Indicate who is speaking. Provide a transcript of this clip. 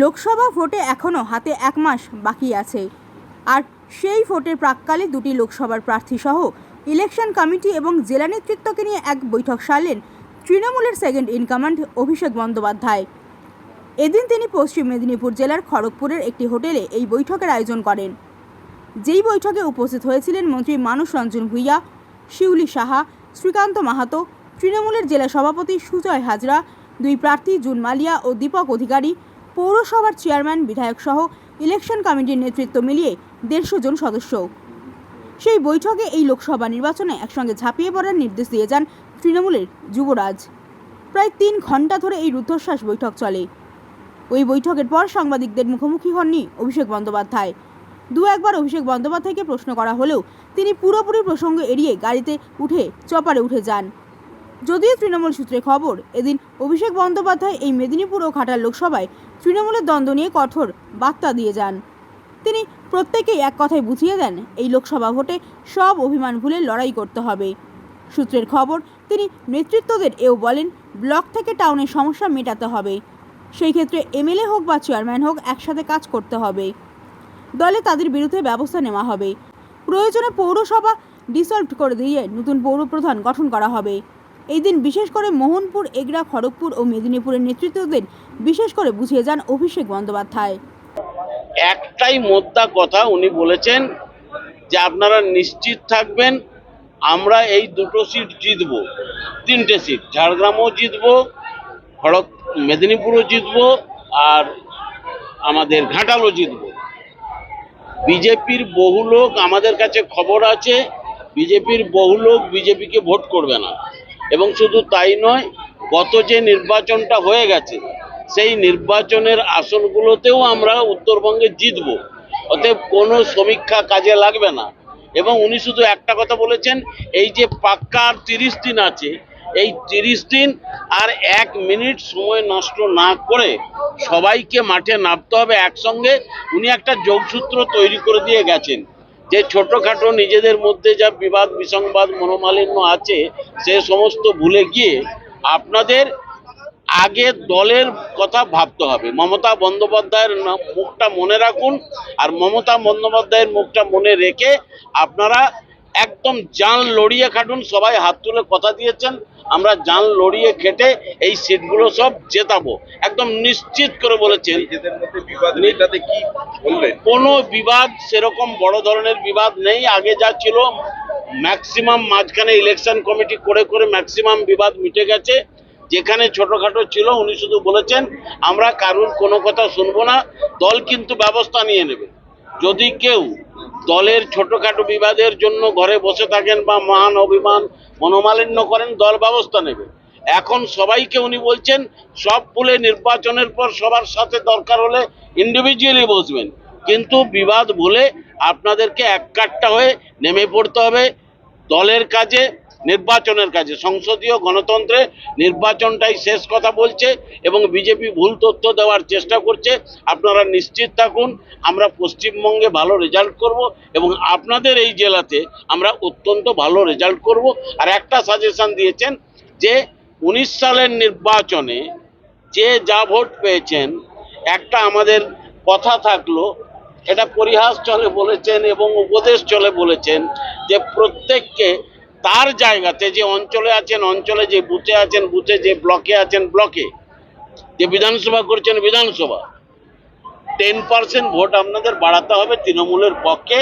Speaker 1: লোকসভা ভোটে এখনও হাতে এক মাস বাকি আছে। আর সেই ভোটের প্রাককালে দুটি লোকসভার প্রার্থী সহ ইলেকশন কমিটি এবং জেলা নেতৃত্বকে নিয়ে এক বৈঠক সারলেন তৃণমূলের second in command Abhishek Bandyopadhyay. এদিন তিনি পশ্চিম মেদিনীপুর জেলার খড়গপুরের একটি হোটেলে এই বৈঠকের আয়োজন করেন। যেই বৈঠকে উপস্থিত হয়েছিলেন মন্ত্রী মানুষ রঞ্জন ভূঁইয়া, শিউলি সাহা, শ্রীকান্ত মাহাতো, তৃণমূলের জেলা সভাপতি সুজয় হাজরা, দুই প্রার্থী জুন মালিয়া ও দীপক অধিকারী পৌরসভার চেয়ারম্যান, বিধায়ক সহ ইলেকশন কমিটির নেতৃত্ব মিলিয়ে দেড়শো জন সদস্য। সেই বৈঠকে এই লোকসভা নির্বাচনে একসঙ্গে ঝাঁপিয়ে পড়ার নির্দেশ দিয়ে যান তৃণমূলের যুবরাজ। প্রায় তিন ঘণ্টা ধরে এই রুদ্ধশ্বাস বৈঠক চলে। ওই বৈঠকের পর সাংবাদিকদের মুখোমুখি হননি অভিষেক বন্দ্যোপাধ্যায়। দু একবার অভিষেক বন্দ্যোপাধ্যায়কে প্রশ্ন করা হলেও তিনি পুরোপুরি প্রসঙ্গ এড়িয়ে গাড়িতে উঠে চপারে উঠে যান। যদিও তৃণমূল সূত্রে খবর, এদিন অভিষেক বন্দ্যোপাধ্যায় এই মেদিনীপুর ও ঘাটাল লোকসভায় তৃণমূলের দ্বন্দ্ব নিয়ে কঠোর বার্তা দিয়ে যান। তিনি প্রত্যেকেই এক কথায় বুঝিয়ে দেন, এই লোকসভা ভোটে সব অভিমান ভুলে লড়াই করতে হবে। সূত্রের খবর, তিনি নেতৃত্বদের এও বলেন, ব্লক থেকে টাউনের সমস্যা মেটাতে হবে। সেই ক্ষেত্রে এমএলএ হোক বা চেয়ারম্যান হোক, একসাথে কাজ করতে হবে। দলে তাদের বিরুদ্ধে ব্যবস্থা নেওয়া হবে। প্রয়োজনে পৌরসভা ডিসলভ করে দিয়ে নতুন পৌর প্রধান গঠন করা হবে। এই দিন বিশেষ করে মোহনপুর, এগরা, খড়গপুর ও মেদিনীপুরের নেতৃত্বদের বিশেষ করে বুঝিয়ে যান অভিষেক বন্দ্যোপাধ্যায়।
Speaker 2: একটাই মোদ্দা কথা উনি বলেছেন যে আপনারা নিশ্চিত থাকবেন, আমরা এই দুটো সিট জিতবো, তিনটে সিট ঝাড়গ্রামও জিতবো, খড়গ, মেদিনীপুরও জিতবো আর আমাদের ঘাটালও জিতবো। বিজেপির বহু লোক আমাদের কাছে খবর আছে, বিজেপির বহু লোক বিজেপিকে ভোট করবে না। এবং শুধু তাই নয়, গত যে নির্বাচনটা হয়ে গেছে, সেই নির্বাচনের আসনগুলোতেও আমরা উত্তরবঙ্গে জিতব। অতএব কোনো সমীক্ষা কাজে লাগবে না। এবং উনি শুধু একটা কথা বলেছেন, এই যে পাক্কা আর তিরিশ দিন আছে, এই তিরিশ দিন আর এক মিনিট সময় নষ্ট না করে সবাইকে মাঠে নামতে হবে। একসঙ্গে উনি একটা যোগসূত্র তৈরি করে দিয়ে গেছেন। যে ছোটখাটো নিজেদের মধ্যে যা বিবাদ, বিসংবাদ, মনোমালিন্য আছে, সে সমস্ত ভুলে গিয়ে আপনাদের আগে দলের কথা ভাবতে হবে। মমতা বন্দ্যোপাধ্যায়ের মুখটা মনে রাখুন আর মমতা বন্দ্যোপাধ্যায়ের মুখটা মনে রেখে আপনারা একদম জান লড়িয়ে খাটুন সবাই হাত তুলে কথা দিয়েছেন আমরা জান লড়িয়ে খেটে এই সিটগুলো সব জেতাবো। একদম নিশ্চিত করে বলেছেন। কোনো বিবাদ সেরকম বড় ধরনের বিবাদ নেই। আগে যা ছিল ম্যাক্সিমাম মাঝখানে ইলেকশন কমিটি করে করে ম্যাক্সিমাম বিবাদ মিটে গেছে। যেখানে ছোটখাটো ছিল উনি শুধু বলেছেন আমরা কারুর কোনো কথা শুনব না দল কিন্তু ব্যবস্থা নিয়ে নেবে। যদি কেউ দলের ছোটখাটো বিবাদের জন্য ঘরে বসে থাকেন বা মহান অভিমান মনোমালিন্য করেন, দল ব্যবস্থা নেবে। এখন সবাইকে উনি বলছেন, সব পুলে নির্বাচনের পর সবার সাথে দরকার হলে ইন্ডিভিজুয়ালি বসবেন। কিন্তু বিবাদ বলে আপনাদেরকে এক কাট্টা হয়ে নেমে পড়তে হবে। দলের কাজে নির্বাচনের কাছে সংসদীয় গণতন্ত্রে নির্বাচনটাই শেষ কথা বলছে এবং বিজেপি ভুল তথ্য দেওয়ার চেষ্টা করছে। আপনারা নিশ্চিত থাকুন, আমরা পশ্চিমবঙ্গে ভালো রেজাল্ট করব এবং আপনাদের এই জেলাতে আমরা অত্যন্ত ভালো রেজাল্ট করব। আর একটা সাজেশন দিয়েছেন যে, উনিশ সালের নির্বাচনে যে যা ভোট পেয়েছেন, একটা আমাদের কথা থাকল, এটা পরিহাস চলে বলেছেন এবং উপদেশ চলে বলেছেন যে, প্রত্যেককে তার জায়গাতে যে অঞ্চলে আছেন, অঞ্চলে যে বুথে আছেন, বুথে যে ব্লকে আছেন, ব্লকে যে বিধানসভা করছেন বিধানসভা টেন পার্সেন্ট ভোট আপনাদের বাড়াতে হবে তৃণমূলের পক্ষে।